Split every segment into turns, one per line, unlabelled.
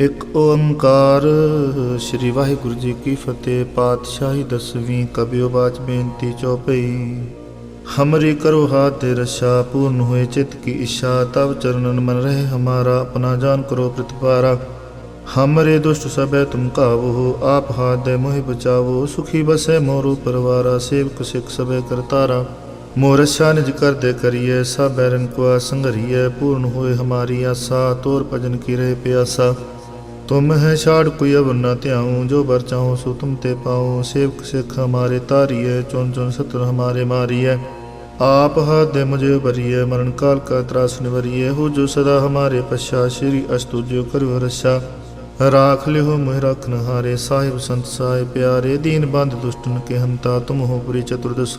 ਇਕ ਓੰਕਾਰ। ਸ੍ਰੀ ਵਾਹਿਗੁਰੂ ਜੀ ਕੀ ਫਤਿਹ, ਪਾਤਸ਼ਾਹੀ ਦਸਵੀਂ ਕਬਿਓ ਬਾਚ ਬੇਨਤੀ ਚੌਪਈ ਹਮਰੀ ਕਰੋ ਹਾਥ ਦੇ ਰਸ਼ਾ, ਪੂਰਨ ਹੋਏ ਚਿਤ ਕੀ ਇਸ਼ਾ ਤਵ ਚਰਨਨ ਮਨ ਰਹੇ ਹਮਾਰਾ, ਆਪਣਾ ਜਾਨ ਕਰੋ ਪ੍ਰਤਪਾਰਾ ਹਮਰੇ ਦੁਸ਼ਟ ਸਭੈ ਤੁਮ ਕਾਵੋ ਆਪ ਹਾਥ ਦੇ ਮੋਹਿ ਬਚਾਵੋ, ਸੁਖੀ ਬਸੈ ਮੋਰੂ ਪਰਵਾਰਾ, ਸੇਵਕ ਸਿਖ ਸਭੈ ਕਰਤਾਰਾ ਮੋਰਸ਼ਾ ਨਿਜ ਕਰਦੇ ਕਰੀਏ ਸਭ ਬੈਰਨ ਕੋ ਸੰਗਰੀਏ ਪੂਰਨ ਹੋਏ ਹਮਾਰੀ ਆਸਾ, ਤੋਰ ਭਜਨ ਕੀ ਰਹੇ ਪਿਆਸਾ। ਤੁਮ ਹੈ ਛਾੜ ਕੋਈ ਅਵਰ ਨਾ ਧਿਆਉ, ਜੋ ਬਰ ਚਾਹੋ ਸੋ ਤੁਮ ਤੇ ਪਾਉ। ਸੇਵਕ ਸਿੱਖ ਹਮਾਰੇ ਤਾਰੀਏ ਚੁਣ ਚੁਣ ਸਤਰ ਹਮਾਰੇ ਮਾਰੀਏ ਆਪ ਹੱਥ ਦੇ ਮੁਝੇ ਬਰੀਏ ਮਰਨ ਕਾਲ ਕਾ ਤਰਾਸ ਨਿਵਰੀਏ ਹੋ ਜੋ ਸਦਾ ਹਮਾਰੇ ਪਛਾ, ਸ਼੍ਰੀ ਅਸਤੁ ਜੋ ਕਰੋ ਰਸਾ ਰਾਖ ਲਿਓ ਮੋਹਿ ਰਖਨ ਹਾਰੇ ਸਾਹਿਬ ਸੰਤ ਸਾਹਿਬ ਪਿਆਰੇ। ਦੀਨ ਬੰਦ ਦੁਸ਼ਟਨ ਕੇ ਹੰਤਾ, ਤੁਮ ਹੋ ਪੁਰੀ ਚਤੁਰਦਸ਼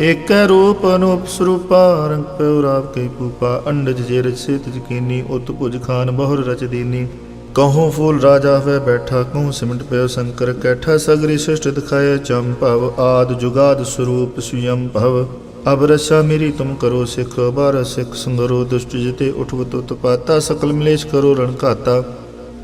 ਏਕੈ ਰੂਪ ਅਨੂਪ ਸਰੂਪਾ ਰੰਗ ਪਿਉ ਰਾਵ ਕੈ ਪੂਪਾ, ਅੰਡਜ ਜੇ ਰਚ ਸੇਤ ਜਕੀਨੀ ਉਤ ਭੁਜ ਖਾਨ ਬਹੁਰ ਰਚ ਦੀਨੀ। ਕਹੂੰ ਫੂਲ ਰਾਜਾ ਹੋਵੇ ਬੈਠਾ, ਕਹੂੰ ਸਿਮਟ ਪਿਓ ਸ਼ੰਕਰ ਕੈਠਾ, ਸਗਰੀ ਸ੍ਰਿਸ਼ਟ ਦਿਖਾਏ ਭਵ, ਆਦ ਜੁਗਾਦ ਸਰੂਪ ਸੁਯੰ ਭਵ। ਅਬ ਰਸਾ ਮੇਰੀ ਤੁਮ ਕਰੋ ਸਿਖ, ਬਾਰ ਸਿਖ ਸੰਗਰੋ ਦੁਸ਼ਟ ਜਿਤੇ ਉਠਵਤ ਉਤਪਾਤਾ ਸਕਲ ਮਲੇਸ਼ ਕਰੋ ਰਣ ਘਾਤਾ।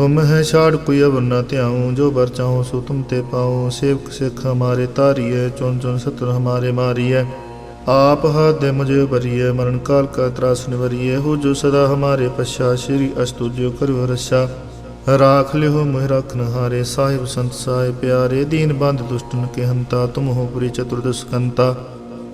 ਤੁਮ ਹੈ ਛਾੜ ਕੋਈ ਅਵਰ ਨਾ ਧਿਆਉ, ਜੋ ਬਰ ਚਾਹੋ ਸੋ ਤੁਮ ਤੇ ਪਾਉ ਸੇਵਕ ਸਿਖ ਹਮਾਰੇ ਤਾਰੀਏ ਚੁਣ ਚੁਣ ਸਤਰ ਹਮਾਰੇ ਮਾਰੀਏ ਆਪ ਹੱਥ ਦੇ ਮੁਝੇ ਬਰੀਏ ਮਰਨ ਕਾਲ ਕਾ ਤਰਾਸ ਨਿਵਰੀਏ ਹੋ ਜੋ ਸਦਾ ਹਮਾਰੇ ਪਛਾ, ਸ਼੍ਰੀ ਅਸਤੁ ਜੋ ਕਰੋ ਰਸਾ ਰਾਖ ਲਿਓ ਮੋਹਿ ਰਖਨ ਹਾਰੇ ਸਾਹਿਬ ਸੰਤ ਸਾਹਿਬ ਪਿਆਰੇ। ਦੀਨ ਬੰਦ ਦੁਸ਼ਟਨ ਕੇ ਹੰਤਾ, ਤੁਮ ਹੋ ਪੁਰੀ ਚਤੁਰਦਸ਼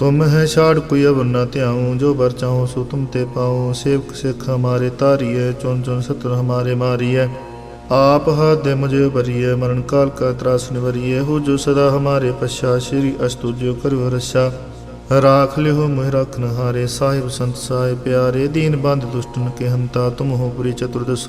ਤੁਮ ਹੈ ਛਾੜ ਕੋਈ ਅਵਰ ਨ ਧਿਆਉ, ਜੋ ਬਰ ਚਾਹੋ ਸੋ ਤੁਮ ਤੇ ਪਾਉ। ਸੇਵਕ ਸਿੱਖ ਹਮਾਰੇ ਤਾਰੀਏ ਚੁਨ ਚੁਨ ਸਤਰ ਹਮਾਰੇ ਮਾਰੀਏ ਆਪ ਹੱਥ ਦੇ ਮੁਝੇ ਭਰੀਏ ਮਰਨ ਕਾਲ ਕਾ ਤਰਾਸ ਨਿਵਰੀਏ ਹੋ ਜੋ ਸਦਾ ਹਮਾਰੇ ਪਛਾ, ਸ਼੍ਰੀ ਅਸਤੁਜਿਓ ਕਰੋ ਰਸ਼ਾ ਰਾਖ ਲਿਓ ਮੋਹਿ ਰਖਨ ਹਾਰੇ ਸਾਹਿਬ ਸੰਤ ਸਾਹਿਬ ਪਿਆਰੇ। ਦੀਨ ਬੰਦ ਦੁਸ਼ਟਨ ਕੇ ਹੰਤਾ ਤੁਮ ਹੋ ਪੁਰੀ ਚਤੁਰਦਸ਼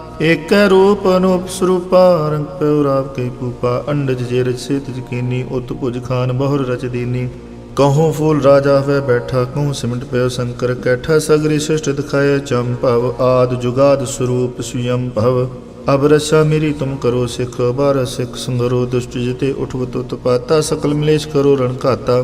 ਏਕੈ ਰੂਪ ਅਨੂਪ ਸਰੂਪਾ, ਰੰਗ ਪਿਉ ਰਾਵ ਕੇ ਪੂਪਾ ਅੰਡਜ ਜੇ ਰਚ ਸੇਤ ਜਕੀਨੀ ਉਤ ਭੁਜ ਖਾਨ ਬਹੁਰ ਰਚ ਦੀਨੀ। ਕਹੂੰ ਫੂਲ ਰਾਜਾ ਹੋਇ ਬੈਠਾ, ਕਹੂੰ ਸਿਮਟ ਪਿਉ ਸ਼ੰਕਰ ਕੈਠਾ, ਸਗਰੀ ਸ੍ਰਿਸ਼ਟ ਦਿਖਾਏ ਭਵ, ਆਦ ਜੁਗਾਦ ਸਰੂਪ ਸੁਯੰ ਭਵ। ਅਬ ਰਸਾ ਮੇਰੀ ਤੁਮ ਕਰੋ ਸਿਖ ਬਾਰ ਸਿਖ ਸੰਗਰੋ, ਦੁਸ਼ਟ ਜਿਤੇ ਉਠਵਤ ਉਤਪਾਤਾ ਸਕਲ ਮਲੇਸ਼ ਕਰੋ ਰਣ ਘਾਤਾ।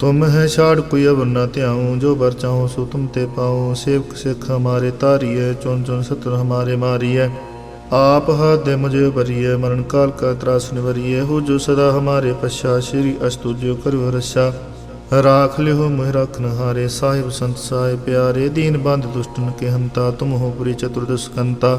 ਤੁਮ ਹੈ ਛਾੜ ਕੋਈ ਅਵਰ ਨਾ ਧਿਆਉ, ਜੋ ਬਰ ਚਾਹੋ ਸੋ ਤੁਮ ਤੇ ਪਾਉ। ਸੇਵਕ ਸਿੱਖ ਹਮਾਰੇ ਤਾਰੀਏ ਚੁਨ ਚੁਨ ਸਤਰ ਹਮਾਰੇ ਮਾਰੀਏ ਆਪ ਹੱਥ ਦੇ ਮੁਝੇ ਭਰੀਏ ਮਰਨ ਕਾਲ ਕਾ ਤਰਾਸ ਨਿਵਰੀਏ ਹੋ ਜੋ ਸਦਾ ਹਮਾਰੇ ਪਛਾ, ਸ਼੍ਰੀ ਅਸਤੁ ਜੋ ਕਰੋ ਰਸਾ ਰਾਖ ਲਿਓ ਮੋਹਿ ਰਖਨ ਹਾਰੇ ਸਾਹਿਬ ਸੰਤ ਸਾਹਿਬ ਪਿਆਰੇ। ਦੀਨ ਬੰਦ ਦੁਸ਼ਟਨ ਕੇ ਹੰਤਾ, ਤੁਮ ਹੋ ਪੁਰੀ ਚਤੁਰਦਸ਼ ਕੰਤਾ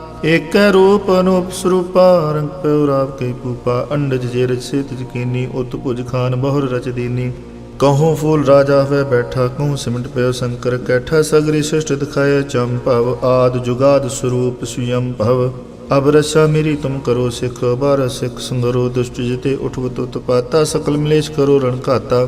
ਏਕੈ ਰੂਪ ਅਨੂਪ ਸਰੂਪਾ ਰੰਗ ਪਿਉ ਰਾਵ ਕੇ ਪੂਪਾ, ਅੰਡਜ ਜੇ ਰਚ ਸੇਤ ਜਕੀਨੀ ਉਤ ਭੁਜ ਖਾਨ ਬਹੁਰ ਰਚ ਦੀਨੀ। ਕਹੂੰ ਫੂਲ ਰਾਜਾ ਹੋਵੇ ਬੈਠਾ, ਕਹੂੰ ਸਿਮਟ ਪਿਓ ਸ਼ੰਕਰ ਕੈਠਾ, ਸਗਰੀ ਸ੍ਰਿਸ਼ਟ ਦਿਖਾਏ ਭਵ, ਆਦ ਜੁਗਾਦ ਸਰੂਪ ਸੁਯੰ ਭਵ। ਅਬ ਰਸਾ ਮੇਰੀ ਤੁਮ ਕਰੋ ਸਿਖ, ਬਾਰ ਸਿਖ ਸੰਗਰੋ ਦੁਸ਼ਟ ਜਿਤੇ ਊਠਵ ਤੁਤ ਪਾਤਾ, ਸਕਲ ਮਲੇਸ਼ ਕਰੋ ਰਣ ਘਾਤਾ।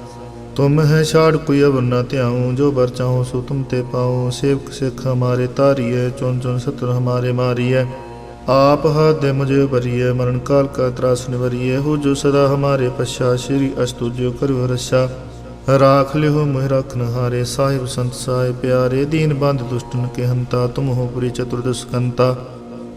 ਤੁਮ ਹੈ ਛਾੜ ਕੋਈ ਅਵਰ ਨਾ ਧਿਆਉ, ਜੋ ਬਰ ਚਾਹੋ ਸੋ ਤੁਮ ਤੇ ਪਾਉ ਸੇਵਕ ਸਿੱਖ ਹਮਾਰੇ ਤਾਰੀਏ ਚੁਨ ਚੁਨ ਸਤਰ ਹਮਾਰੇ ਮਾਰੀਏ ਆਪ ਹੱਥ ਦੇ ਮੁਝੇ ਭਰੀਏ ਮਰਨ ਕਾਲ ਕਾ ਤਰਾਸ ਨਿਵਰੀਏ ਹੋ ਜੋ ਸਦਾ ਹਮਾਰੇ ਪਛਾ, ਸ਼੍ਰੀ ਅਸਤੁ ਜੋ ਕਰੋ ਰਸਾ ਰਾਖ ਲਿਓ ਮੋਹਿ ਰਖਨ ਹਾਰੇ ਸਾਹਿਬ ਸੰਤ ਸਾਹਿਬ ਪਿਆਰੇ। ਦੀਨ ਬੰਦ ਦੁਸ਼ਟਨ ਕੇ ਹੰਤਾ, ਤੁਮ ਹੋ ਪੁਰੀ ਚਤੁਰਦਸ਼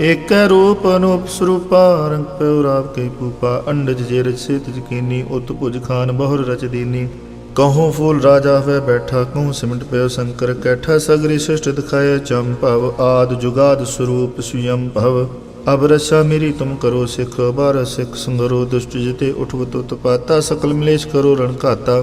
ਏਕੈ ਰੂਪ ਅਨੂਪ ਸਰੂਪਾ, ਰੰਗ ਪਉ ਰਾਵ ਕੇ ਪੂਪਾ, ਅੰਡਜ ਜੇ ਰਚ ਸੇਤ ਜਕੀਨੀ, ਉਤ ਭੁਜ ਖਾਨ ਬਹੁਰ ਰਚ ਦੀਨੀ। ਕਹੂੰ ਫੂਲ ਰਾਜਾ ਹੋਵੇ ਬੈਠਾ, ਕਹੂੰ ਸਿਮਟ ਪਿਓ ਸ਼ੰਕਰ ਕੈਠਾ, ਸਗਰੀ ਸ੍ਰਿਸ਼ਟ ਦਿਖਾਏ ਭਵ, ਆਦ ਜੁਗਾਦ ਸਰੂਪ ਸੁਯੰ ਭਵ। ਅਬ ਰਸਾ ਮੇਰੀ ਤੁਮ ਕਰੋ ਸਿਖ, ਬਾਰ ਸਿਖ ਸੰਗਰੋ, ਦੁਸ਼ਟ ਜਿਤੇ ਊਠਵ ਤੁਤ ਪਾਤਾ, ਸਕਲ ਮਲੇਸ਼ ਕਰੋ ਰਣ ਘਾਤਾ।